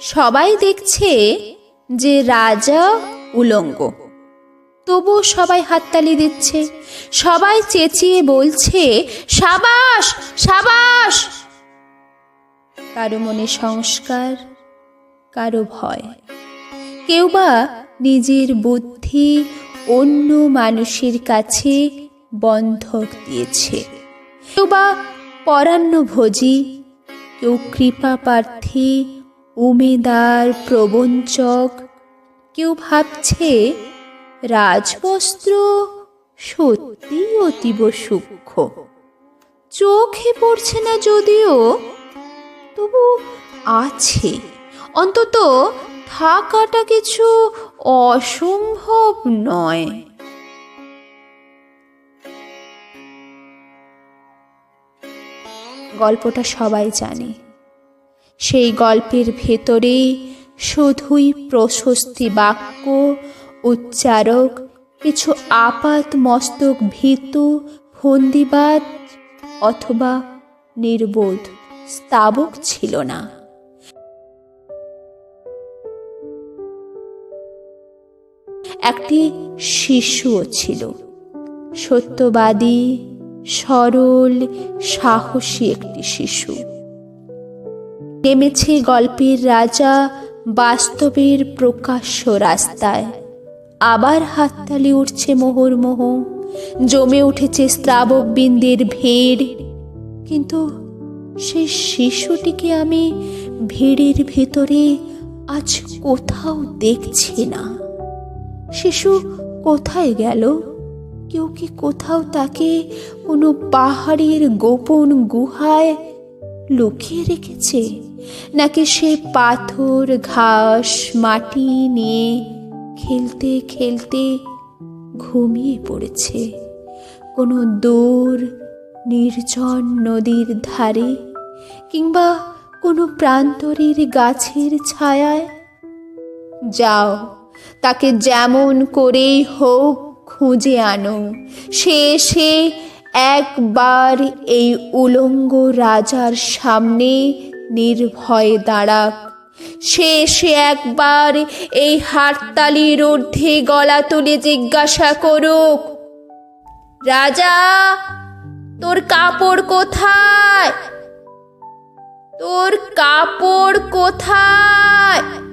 সবাই দেখছে যে রাজা উলঙ্গ। তবুও সবাই হাততালি দিচ্ছে। সবাই চেঁচিয়ে বলছে, সাবাস সাবাস! কারও মনে সংস্কার, কারও ভয়। কেউ বা নিজের বুদ্ধি অন্য মানুষের কাছে বন্ধক দিয়েছে। কেউ বা পরান্নভোজী, কেউ কৃপা প্রার্থী উমেদার প্রবঞ্চক। কেউ ভাবছে রাজবস্ত্র সত্যি অতীব সূক্ষ্ম। চোখে পড়ছে না যদিও, তবু আছে। অন্তত থাকাটা কিছু অসম্ভব নয়। গল্পটা সবাই জানে। সেই গল্পের ভেতরে শুধুই প্রশস্তি বাক্য, উচ্চারক, কিছু আপাত মস্তক ভীতু ফন্দিবাদ অথবা নির্বোধ স্তাবক ছিল না। একটি শিশুও ছিল। সত্যবাদী, সরল, সাহসী একটি শিশু। নেমেছে গল্পের রাজা বাস্তবের প্রকাশ্য রাস্তায়। আবার হাততালি উঠছে মোহরমোহ জমে উঠেছে স্ত্রাবক বিন্দের ভিড়। কিন্তু সেই শিশুটিকে আমি ভিড়ের ভেতরে আজ কোথাও দেখছি না। শিশু কোথায় গেল? কেউ কি কোথাও তাকে কোনো পাহাড়ের গোপন গুহায় লুকিয়ে রেখেছে? নাকি সে পাথর, ঘাস, মাটি নিয়ে খেলতে খেলতে ঘুমিয়ে পড়েছে? কোনো দূর, নির্জন নদীর ধারে কিংবা কোনো প্রান্তরের গাছের ছায়ায়? যাও, তাকে যেমন করেই হোক খুঁজে আনো। সে এসে একবার এই উলঙ্গ রাজার সামনে নির্ভয়ে দাঁড়াক। সে সে একবার এই হাততালির ঊর্ধ্বে গলা তুলে জিজ্ঞাসা করুক, রাজা, তোর কাপড় কোথায়? তোর কাপড় কোথায়?